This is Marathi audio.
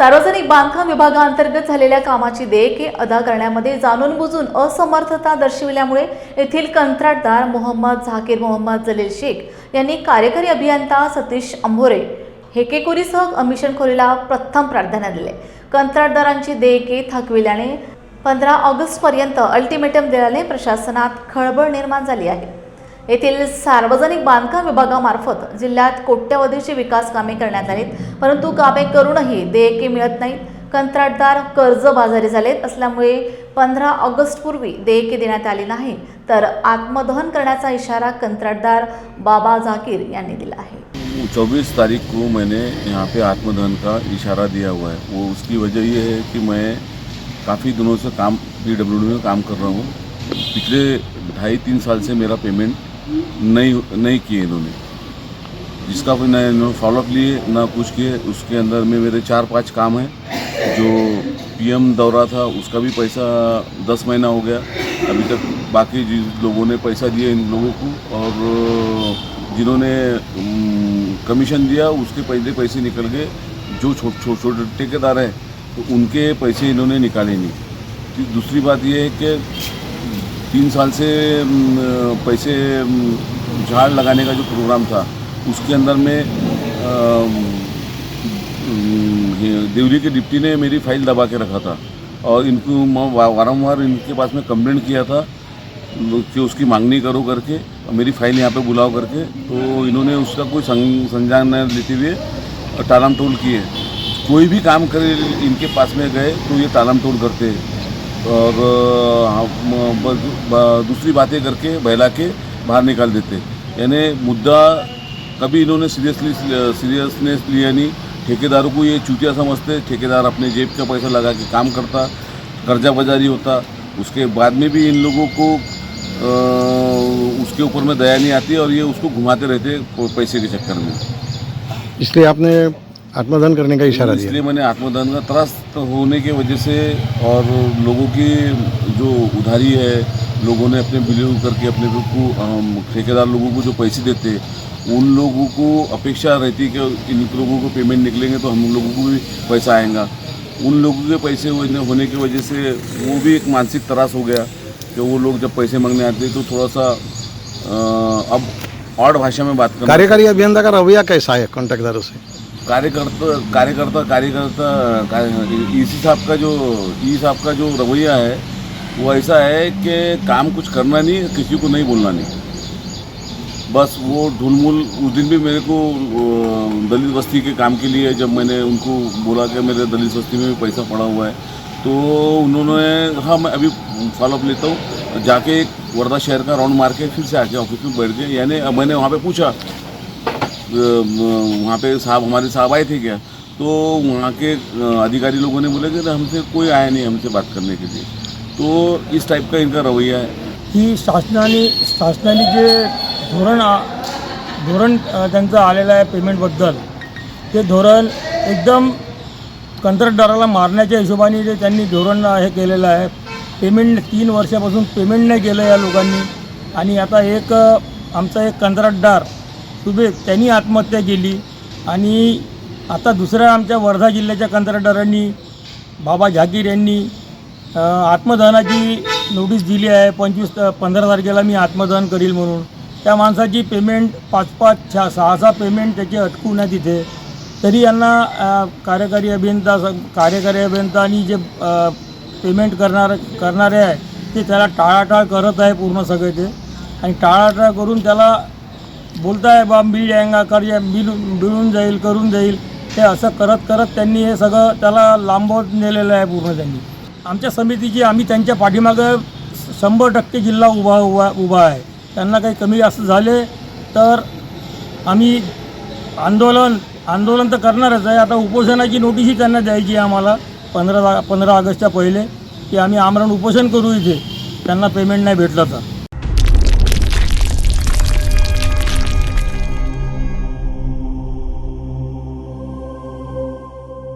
सार्वजनिक बांधकाम विभागाअंतर्गत झालेल्या कामाची देयके अदा करण्यामध्ये जाणून बुजून असमर्थता दर्शविल्यामुळे येथील कंत्राटदार मोहम्मद झाकीर मोहम्मद जलील शेख यांनी कार्यकारी अभियंता सतीश अंभोरे हेकेकुरीसह कमिशनखोरीला प्रथम प्राधान्य दिले. कंत्राटदारांची देयके थकविल्याने पंधरा ऑगस्टपर्यंत अल्टिमेटम दिल्याने प्रशासनात खळबळ निर्माण झाली आहे. येथील सार्वजनिक बांधकाम विभागामार्फत जिल्ह्यात कोट्यवधीची विकास कामे करण्यात आलीत. परंतु कामे करूनही देयके मिळत नाहीत. कंत्राटदार कर्जबाजारी झालेत. असल्यामुळे पंधरा ऑगस्टपूर्वी देयके देण्यात आली नाही. तर आत्मदहन करण्याचा इशारा कंत्राटदार बाबा झाकीर यांनी दिला आहे. चौबीस तारीख को मैंने यहाँ पे आत्मदहन का इशारा दिया हुआ है. वो उसकी वजह ये है कि मैं काफ़ी दिनों से काम पी में काम कर रहा हूँ। पिछले ढाई तीन साल से मेरा पेमेंट नहीं नहीं किए इन्होंने। जिसका कोई ना इन्होंने फॉलोअप लिए, ना कुछ किए, उसके अंदर में मेरे चार पाँच काम हैं, जो पीएम दौरा था, उसका भी पैसा दस महीना हो गया। अभी तक बाकी जिन लोगों ने पैसा दिया इन लोगों को, और, जिन्होंने कमीशन दिया, उसके पहले पैसे निकल गए। जो छोटे छोटे ठेकेदार हैं तो उनके पैसे इन्होंने निकाले नहीं। दूसरी बात यह है कि तीन साल से पैसे झाड़ लगाने का जो प्रोग्राम था, उसके अंदर में देवली के डिप्टी ने मेरी फ़ाइल दबा के रखा था और इनको वारंवार इनके पास में कंप्लेंट किया था, कि उसकी मांगनी करो करके, और मेरी फ़ाइल यहाँ पे बुलाओ करके तो इन्होंने उसका कोई संज्ञान न लेते हुए टालम टोल किए। कोई भी काम करे, इनके पास में गए तो ये टालम टोल करते और दूसरी बातें करके बहला के बाहर निकाल देते। यानी मुद्दा कभी इन्होंने सीरियसली सीरियसनेस लिया नहीं। ठेकेदारों को ये चूतिया समझते ठेकेदार अपने जेब का पैसा लगा के काम करता कर्जा बाजारी होता। उसके बाद में भी इन लोगों को अ, उसके ऊपर में दया नहीं आती और ये उसको घुमाते रहते पैसे के चक्कर में। इसलिए आपने आत्मदान करने का इशारा दिया। इसलिए मैंने आत्मदान का त्रस्त होने की वजह से और लोगों की जो उधारी है लोगों ने अपने बिलीव करके अपने लोग को ठेकेदार लोगों को जो पैसे देते उन लोगों को अपेक्षा रहती है कि इन लोगों को पेमेंट निकलेंगे तो हम लोगों को भी पैसा आएगा। उन लोगों के पैसे होने की वजह से वो भी एक मानसिक त्रास हो गया कि वो लोग जब पैसे मांगने आते तो थोड़ा सा अ, अब और भाषा में बात करना कार्यकारी अभियंता का रवैया कैसा है कॉन्ट्रैक्टदारों से? कार्यकर्ता कार्यकर्ता कार्यकर्ता ई सी साहब का जो ई साहब का जो रवैया है, वो ऐसा है कि काम कुछ करना नहीं, किसी को नहीं बोलना नहीं। बस वो ढुलमुल, उस दिन भी मेरे को दलित बस्ती के काम के लिए जब मैंने उनको बोला कि मेरे दलित बस्ती में भी पैसा पड़ा हुआ है तो उन्होंने हाँ मैं अभी फॉलोअप लेता हूँ। जाके वर्धा शहर का राउंड मार के फिर से आके ऑफ़िस में बैठ गए। यानी मैंने वहाँ पे पूछा वहाँ पे साहब हमारे साहब आए थे क्या? तो वहाँ के अधिकारी लोगों ने बोले कि हमसे कोई आया नहीं हमसे बात करने के लिए। तो इस टाइप का इनका रवैया है। की शासनाने शासनाने जे धोरण आ- धोरण अ, त्यांचं आलेलं आहे पेमेंटबद्दल ते धोरण एकदम कंत्राटदाराला मारण्याच्या हिशोबाने जे त्यांनी धोरण हे केलेलं आहे. पेमेंट तीन वर्षापासून पेमेंट नाही केलं या लोकांनी. आणि आता एक अ, आमचा एक कंत्राटदार सुबे त्यांनी आत्महत्या केली. आणि आता दुसऱ्या आमच्या वर्धा जिल्ह्याच्या कंत्राटदारांनी बाबा झाकीर यांनी आत्मदहनाची नोटीस दिली आहे. पंचवीस पंधरा तारखेला मी आत्मदहन करील म्हणून. त्या माणसाची पेमेंट पाच पाच छा सहा सहा पेमेंट त्याची अटकून आहे तिथे तरी यांना कार्यकारी अभियंता स- कार्यकारी अभियंता आणि जे पेमेंट करणार करणारे आहे ते त्याला टाळाटाळ करत आहे पूर्ण सगळे ते. आणि टाळाटाळ करून त्याला बोलताय बा मी जाएंगा कर जा मिळून जाईल करून जाईल. ते असं करत करत त्यांनी हे सगळं त्याला लांबवत नेलेलं आहे पूर्ण त्यांनी. आमच्या समितीची आम्ही त्यांच्या पाठीमागं शंभर टक्के जिल्हा उभा उभा उभा आहे. त्यांना काही कमी जास्त झाले तर आम्ही आंदोलन आंदोलन तर करणारच आहे. आता उपोषणाची नोटीसही त्यांना द्यायची आहे आम्हाला. पंधरा पंधरा ऑगस्टच्या पहिले की आम्ही आमरण उपोषण करू इथे. त्यांना पेमेंट नाही भेटलं तर.